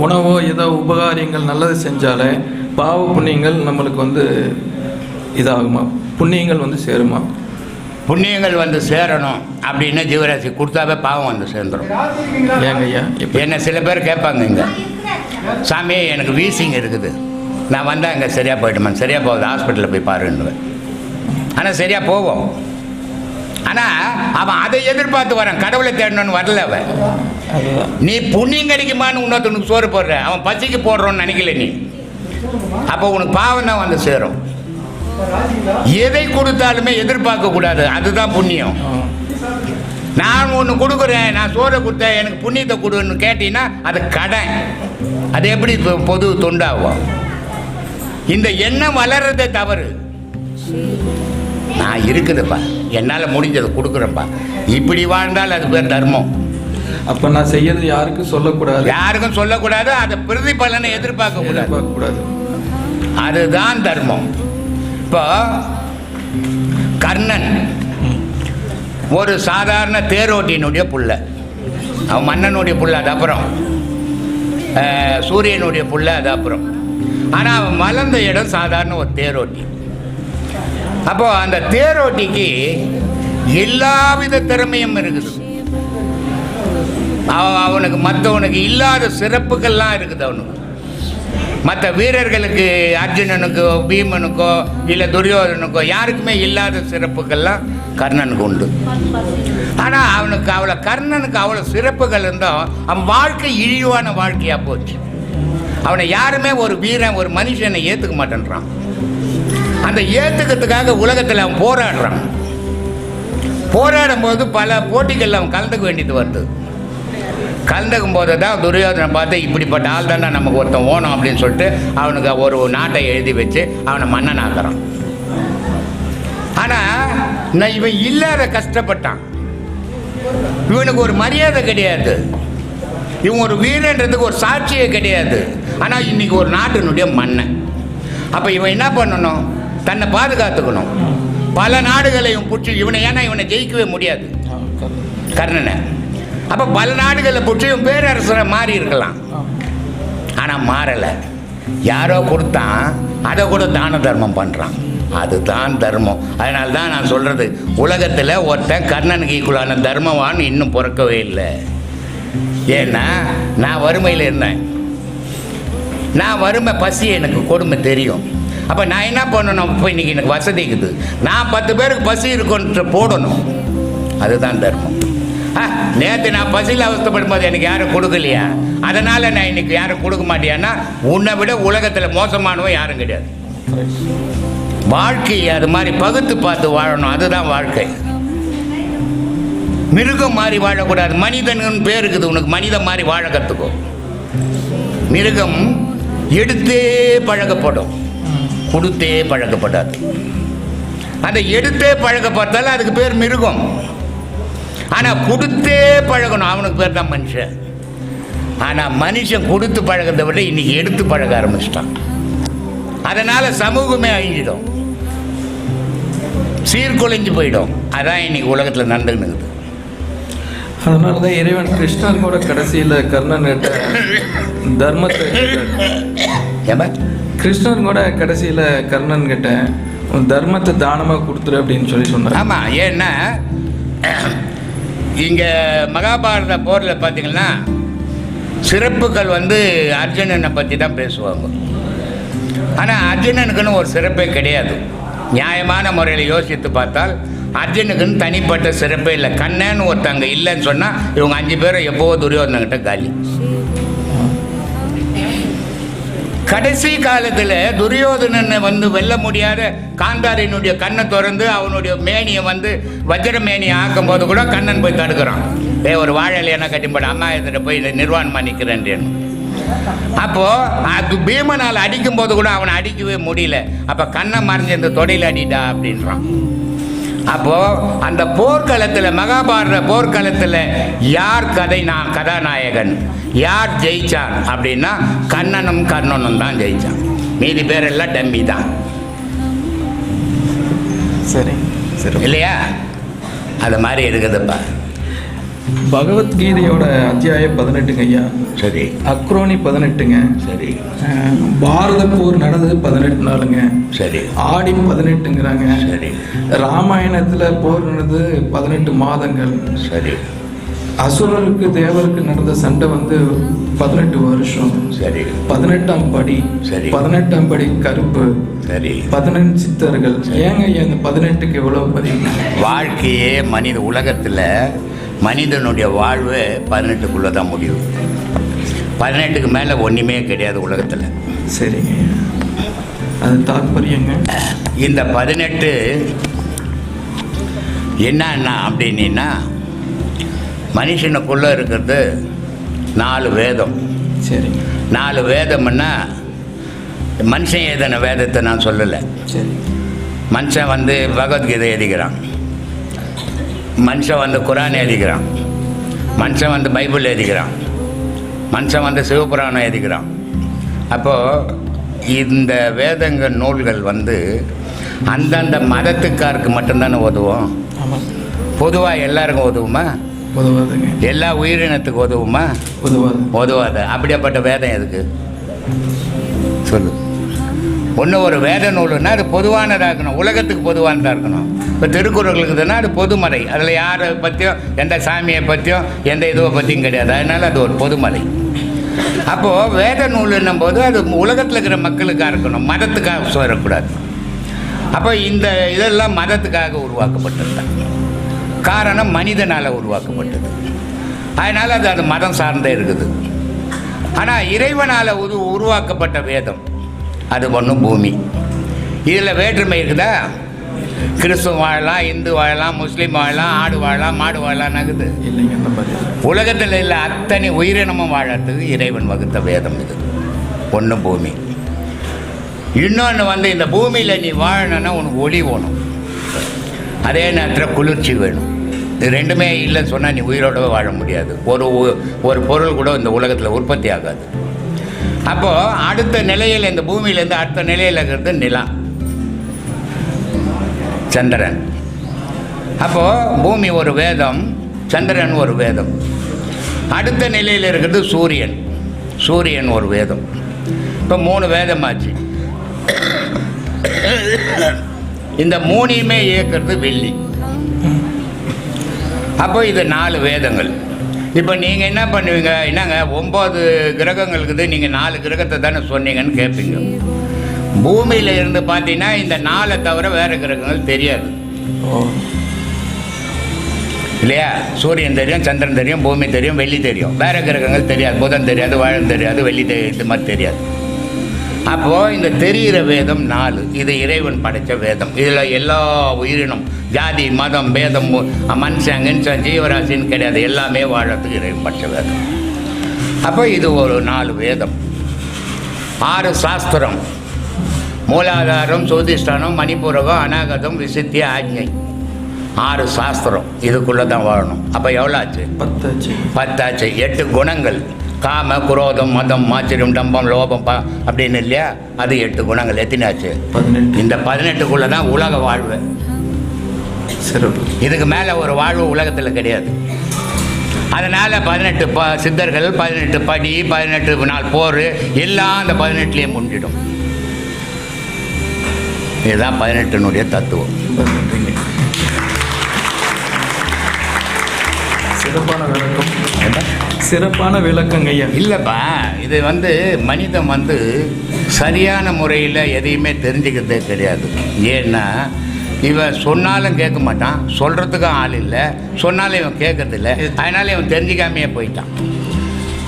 உணவோ ஏதோ உபகாரியங்கள் நல்லது செஞ்சாலே பாவ புண்ணியங்கள் நம்மளுக்கு வந்து இதாகுமா? புண்ணியங்கள் வந்து சேருமா? புண்ணியங்கள் வந்து சேரணும் அப்படின்னு ஜீவராசி கொடுத்தாவே பாவம் வந்து சேர்ந்துடும் ஏங்க ஐயா இப்போ என்ன சில பேர் கேட்பாங்க இங்கே. சாமி எனக்கு வீசிங் இருக்குது. நான் வந்தால் இங்கே சரியாக போயிட்டுமா? சரியாக போகுது ஹாஸ்பிட்டலில் போய் பாருன்னுவேன். ஆனால் சரியாக போவோம் ஆனால் அவன் அதை எதிர்பார்த்து வரான். கடவுளை தேடணும்னு வரல அவன். நீ புண்ணியம் கிடைக்குமான்னு இன்னொருத்தனுக்கு சோறு போடுற. அவன் பசிக்கு போடுறோன்னு நினைக்கல நீ. அப்போ உனக்கு பாவம் தான் வந்து சேரும். எதை கொடுத்தாலுமே எதிர்பார்க்க கூடாது. அதுதான் புண்ணியம். நான் ஒன்று கொடுக்குறேன் நான் சோறை கொடுத்தேன் எனக்கு புண்ணியத்தை கொடுன்னு கேட்டீங்கன்னா அது கடன். அது எப்படி பொது தொண்டாகும்? இந்த எண்ணம் வளர்றதே தவறு. நான் இருக்குதுப்பா. என்னால் முடிஞ்சதை கொடுக்குறேன்ப்பா இப்படி வாழ்ந்தால் அது பேர் தர்மம். அப்போ நான் செய்யறது யாருக்கும் சொல்லக்கூடாது. யாருக்கும் சொல்லக்கூடாது அதை பிரதிபலனை எதிர்பார்க்க கூடாது. அதுதான் தர்மம். இப்போ கர்ணன் ஒரு சாதாரண தேரோட்டியினுடைய புள்ள. அவன் மன்னனுடைய புள்ள அது அப்புறம். சூரியனுடைய புள்ள அது அப்புறம். ஆனால் அவன் வளர்ந்த இடம் சாதாரண ஒரு தேரோட்டி. அப்போ அந்த தேரோட்டிக்கு எல்லாவித திறமையும் இருக்குது. அவன் அவனுக்கு மற்றவனுக்கு இல்லாத சிறப்புகள்லாம் இருக்குது அவனுக்கு. மற்ற வீரர்களுக்கு அர்ஜுனனுக்கோ பீமனுக்கோ இல்லை துரியோதனுக்கோ யாருக்குமே இல்லாத சிறப்புகள்லாம் கர்ணனுக்கு உண்டு. ஆனால் அவனுக்கு அவ்வளோ கர்ணனுக்கு அவ்வளோ சிறப்புகள் இருந்தோம் அவன் வாழ்க்கை இழிவான வாழ்க்கையாக போச்சு. அவனை யாருமே ஒரு வீரன் ஒரு மனுஷனை ஏற்றுக்க மாட்டேன்றான். அந்த ஏற்றுக்கிறதுக்காக உலகத்தில் அவன் போராடுறான். போராடும் போது பல போட்டிகளில் அவன் கலந்துக்க வேண்டியது வருது. கலந்துக்கும் போது தான் துரியோதனை பார்த்து இப்படிப்பட்ட ஆள் தானே நமக்கு ஒருத்தன் ஓணும் அப்படின்னு சொல்லிட்டு அவனுக்கு ஒரு நாட்டை எழுதி வச்சு அவனை மன்னன் ஆக்குறான் ஆனால் நான் இவன் இல்லாத கஷ்டப்பட்டான். இவனுக்கு ஒரு மரியாதை கிடையாது. இவன் ஒரு வீரன்றதுக்கு ஒரு சாட்சியே கிடையாது. ஆனால் இன்னைக்கு ஒரு நாட்டினுடைய மன்னன். அப்போ இவன் என்ன பண்ணணும்? தன்னை பாதுகாத்துக்கணும். பல நாடுகளையும் புற்று பிடிச்சி இவனை ஏன்னா இவனை ஜெயிக்கவே முடியாது. கர்ணனை. அப்போ பல நாடுகளை புற்றியும் பேரரசரை மாறி இருக்கலாம். ஆனால் மாறலை. யாரோ கொடுத்தான் அதை கூட தான தர்மம் பண்ணுறான் அதுதான் தர்மம். அதனால தான் நான் சொல்கிறது உலகத்தில் ஒருத்தன் கர்ணனுக்கு ஈக்குவலான தர்மவான் இன்னும் பிறக்கவே இல்லை. ஏன்னா நான் வறுமையில் இருந்தேன். நான் வறுமை பசி எனக்கு கொடுமை தெரியும். அப்போ நான் என்ன பண்ணணும்? இப்போ இன்னைக்கு எனக்கு வசதி இருக்குது. நான் பத்து பேருக்கு பசி இருக்குன்ற போடணும். அதுதான் தர்மம். ஆ நேற்று நான் பசியில் அவஸ்தப்படும் போது எனக்கு யாரும் கொடுக்கலையா? அதனால் நான் இன்னைக்கு யாரும் கொடுக்க மாட்டியான்னா உன்னை விட உலகத்தில் மோசமானவன் யாரும் கிடையாது. வாழ்க்கையை அது மாதிரி பகுத்து பார்த்து வாழணும். அதுதான் வாழ்க்கை. மிருகம் மாதிரி வாழக்கூடாது. மனிதன் பேர் இருக்குது உனக்கு. மனிதன் மாதிரி வாழ கற்றுக்கும் மிருகம் எடுத்தே பழகப்படும். கொடுத்தே பழக்கப்படாது அதை எடுத்தே பழக்கப்பட்டாலும் அதுக்கு பேர் மிருகம். ஆனால் கொடுத்தே பழகணும். அவனுக்கு பேர் தான் மனுஷன். ஆனால் மனுஷன் கொடுத்து பழகிறத விட இன்னைக்கு எடுத்து பழக ஆரம்பிச்சிட்டான். அதனால் சமூகமே அழிஞ்சிடும். சீர்குலைஞ்சு போயிடும். அதான் இன்னைக்கு உலகத்தில் நடந்துன்னு அதனால தான் இறைவன் கிருஷ்ணன் கூட கடைசியில் கர்ணன் தர்மத்தை கிருஷ்ணன் கூட கடைசியில் கர்ணன் கிட்ட உன் தர்மத்தை தானமாக கொடுத்துரு அப்படின்னு சொல்லி சொன்னார். ஆமாம் ஏன்னா இங்கே மகாபாரத போரில் பார்த்தீங்கன்னா சிறப்புகள் வந்து அர்ஜுனனை பற்றி தான் பேசுவாங்க. ஆனால் அர்ஜுனனுக்குன்னு ஒரு சிறப்பே கிடையாது. நியாயமான முறையில் யோசித்து பார்த்தால் அர்ஜுனுக்குன்னு தனிப்பட்ட சிறப்பே இல்லை. கண்ணன்னு ஒருத்தங்க இல்லைன்னு சொன்னால் இவங்க அஞ்சு பேரும் எப்போவோ துரியோதனங்கிட்ட காலி. கடைசி காலத்தில் துரியோதனனை வந்து வெல்ல முடியாத காந்தாரினுடைய கண்ணை திறந்து அவனுடைய மேனியை வந்து வஜ்ர மேனியை ஆக்கும் போது கூட கண்ணன் போய் தடுக்கிறான். ஏ ஒரு வாழை இலையனா கட்டிப்பட அம்மா இதில் போய் நிர்வாணமாக நிற்கிறேன் அப்போ அது பீமனால் அடிக்கும் போது கூட அவனை அடிக்கவே முடியல. அப்போ கண்ணை மறைஞ்சு இந்த தொடையில் அடிடா அப்படின்றான். அப்போ அந்த போர்க்களத்தில் மகாபாரத போர்க்களத்தில் யார் கதை நான் கதாநாயகன்? யார் ஜெயிச்சான் அப்படின்னா கண்ணனும் கர்ணனும் தான் ஜெயிச்சான். மீதி பேர் எல்லாம் டம்மி தான். சரி. சரி. இல்லையா? அது மாதிரி இருக்குதுப்பா. பகவத்கீதையோட அத்தியாயம் பதினெட்டுங்க ஐயா. சரி. அக்ரோனி பதினெட்டுங்க. சரி. பாரத போர் நடந்தது பதினெட்டு நாளுங்க. சரி. ஆடி பதினெட்டுங்கிறாங்க. சரி. ராமாயணத்துல போர் நடந்தது பதினெட்டு மாதங்கள். சரி. அசுரருக்கு தேவருக்கு நடந்த சண்டை வந்து பதினெட்டு வருஷம். சரி. பதினெட்டாம் படி. சரி. பதினெட்டாம் படி கருப்பு. சரி. பதினெண்டு சித்தர்கள். ஏங்க இந்த பதினெட்டுக்கு எவ்வளவு பதிவு வாழ்க்கையே மனித உலகத்தில் மனிதனுடைய வாழ்வு பதினெட்டுக்குள்ளே தான் முடியும் பதினெட்டுக்கு மேலே ஒன்றுமே கிடையாது உலகத்தில். சரிங்க. ஐயா அது தாற்பயங்க இந்த பதினெட்டு என்னன்னா அப்படின்னா மனுஷனுக்குள்ளே இருக்கிறது நாலு வேதம். சரிங்க. நாலு வேதம்னா மனுஷன் எழுதின வேதத்தை நான் சொல்லலை. சரி. மனுஷன் வந்து பகவத்கீதை எழுதிக்கிறான். மனுஷன் வந்து குரான் எழுதிக்கிறான். மனுஷன் வந்து பைபிள் எழுதிக்கிறான். மனுஷன் வந்து சிவபுராணம் எழுதிக்கிறான். அப்போது இந்த வேதங்க நூல்கள் வந்து அந்தந்த மதத்துக்காருக்கு மட்டும்தானே உதவும்? பொதுவாக எல்லாருக்கும் உதவுமா? உதவாதுங்க. எல்லா உயிரினத்துக்கு உதவுமா? உதவாது. உதவாது. அப்படியாப்பட்ட வேதம் எதுக்கு? சொல்லு. ஒன்று ஒரு வேத நூலுன்னா அது பொதுவானதாக இருக்கணும். உலகத்துக்கு பொதுவானதாக இருக்கணும். இப்போ திருக்குறள் இருக்குதுன்னா அது பொதுமறை. அதில் யாரை பற்றியும் எந்த சாமியை பற்றியும் எந்த இதுவை பற்றியும் கிடையாது. அதனால் அது ஒரு பொதுமறை. அப்போது வேத நூலுன்னும் போது அது உலகத்தில் இருக்கிற மக்களுக்காக இருக்கணும். மதத்துக்காக சொல்லக்கூடாது அப்போ இந்த இதெல்லாம் மதத்துக்காக உருவாக்கப்பட்டது காரணம் மனிதனால் உருவாக்கப்பட்டது. அதனால் அது அது மதம் சார்ந்தே இருக்குது. ஆனால் இறைவனால் உரு உருவாக்கப்பட்ட வேதம். அது ஒன்றும் பூமி. இதில் வேற்றுமை இருக்குதா? கிறிஸ்துவ வாழலாம் இந்து வாழலாம் முஸ்லீம் வாழலாம் ஆடு வாழலாம் மாடு வாழலாம் நகுது. இல்லை. உலகத்தில் உள்ள அத்தனை உயிரினமும் வாழறதுக்கு இறைவன் வகுத்த வேதம் இது. ஒன்று பூமி. இன்னொன்று வந்து இந்த பூமியில் நீ வாழணும்னா உனக்கு ஒளி வேணும். அதே நேரத்தில் குளிர்ச்சி வேணும். இது ரெண்டுமே இல்லைன்னு சொன்னால் நீ உயிரோடவே வாழ முடியாது. ஒரு ஒரு பொருள் கூட இந்த உலகத்தில் உற்பத்தி ஆகாது. அப்போது அடுத்த நிலையில் இந்த பூமியிலேருந்து அடுத்த நிலையில் இருக்கிறது நிலா. சந்திரன். அப்போது பூமி ஒரு வேதம் சந்திரன் ஒரு வேதம். அடுத்த நிலையில் இருக்கிறது சூரியன். சூரியன் ஒரு வேதம். இப்போ மூணு வேதமாச்சு. இந்த மூணையுமே இயக்கிறது வெள்ளி அப்போ இது நாலு வேதங்கள். இப்போ நீங்கள் என்ன பண்ணுவீங்க? என்னங்க ஒம்பது கிரகங்கள் இருக்குது நீங்கள் நாலு கிரகத்தை தானே சொன்னீங்கன்னு கேட்பீங்க பூமியில் இருந்து பார்த்தீங்கன்னா இந்த நாளை தவிர வேறு கிரகங்கள் தெரியாது. ஓ இல்லையா? சூரியன் தெரியும் சந்திரன் தெரியும் பூமி தெரியும் வெள்ளி தெரியும். வேறு கிரகங்கள் தெரியாது. புதன் தெரியாது வாழன் தெரியாது வெள்ளி தெரியும் இது மாதிரி தெரியாது. அப்போது இந்த தெரிகிற வேதம் நாலு. இது இறைவன் படைத்த வேதம். இதில் எல்லா உயிரினம் ஜாதி மதம் பேதம் மு- மனுஷன் கின்சன் ஜீவராசின்னு கிடையாது. எல்லாமே வாழறதுக்கு இறைவன் படைத்த வேதம். அப்போ இது ஒரு நாலு வேதம். ஆறு சாஸ்திரம். மூலாதாரம் சோதிஷ்டானம் மணிப்பூரகம் அநாகதம் விசித்திய ஆஜ்ஞை ஆறு சாஸ்திரம். இதுக்குள்ளே தான் வாழணும். அப்போ எவ்வளோ ஆச்சு? பத்தாச்சு. பத்தாச்சு. எட்டு குணங்கள். காம குரோதம் மதம் மாச்சரியம் டம்பம் லோபம் பா அப்படின்னு இல்லையா? அது எட்டு குணங்கள். எத்தனை ஆச்சு பதினெட்டு. இந்த பதினெட்டுக்குள்ளே தான் உலக வாழ்வு. சிறப்பு. இதுக்கு மேலே ஒரு வாழ்வு உலகத்தில் கிடையாது. அதனால் பதினெட்டு ப சித்தர்கள் பதினெட்டு படி பதினெட்டு நாள் போர் எல்லாம் அந்த பதினெட்டுலேயே முடிஞ்சிடும் இதுதான் பதினெட்டினுடைய தத்துவம். சிறப்பான விளக்கம். சிறப்பான விளக்கங்க ஐயா. இல்லைப்பா இது வந்து மனிதன் வந்து சரியான முறையில் எதையுமே தெரிஞ்சுக்கிறதே கிடையாது. ஏன்னா இவன் சொன்னாலும் கேட்க மாட்டான். சொல்கிறதுக்கும் ஆள் இல்லை. சொன்னாலும் இவன் கேட்கறதில்ல. அதனால் இவன் தெரிஞ்சுக்காமையே போயிட்டான்.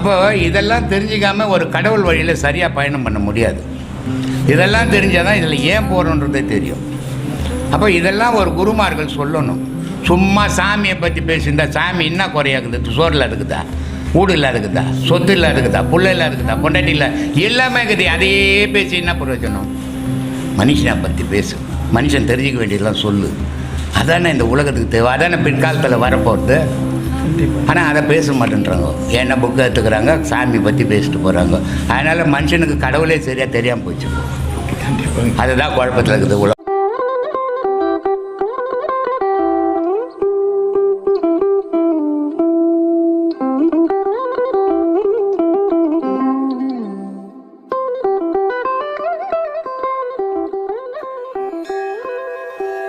அப்போ இதெல்லாம் தெரிஞ்சுக்காம ஒரு கடவுள் வழியில் சரியாக பயணம் பண்ண முடியாது. இதெல்லாம் தெரிஞ்சால் தான் இதில் ஏன் போகிறோன்றதே தெரியும். அப்போ இதெல்லாம் ஒரு குருமார்கள் சொல்லணும். சும்மா சாமியை பற்றி பேசியிருந்தா சாமி என்ன குறையாக்குது? சோறில் இருக்குதா? வீடுல இருக்குதா? சொத்துல இருக்குதா? புள்ளையில் இருக்குதா? பொண்டாட்டியில் எல்லாமே இருக்குது. அதையே பேசி என்ன பிரயோஜனம்? மனுஷனை பற்றி பேசு. மனுஷன் தெரிஞ்சுக்க வேண்டியதெல்லாம் சொல்லு. அதானே இந்த உலகத்துக்கு தேவை. அதானே பிற்காலத்தில் வரப்போகிறது ஆனால் அதை பேச மாட்டேன்றாங்க. என்ன புக்கை எடுத்துக்கிறாங்க. சாமி பற்றி பேசிட்டு போகிறாங்க அதனால் மனுஷனுக்கு கடவுளே சரியாக தெரியாமல் போச்சு அதுதான் குழப்பத்தில் இருக்குது. உலகம்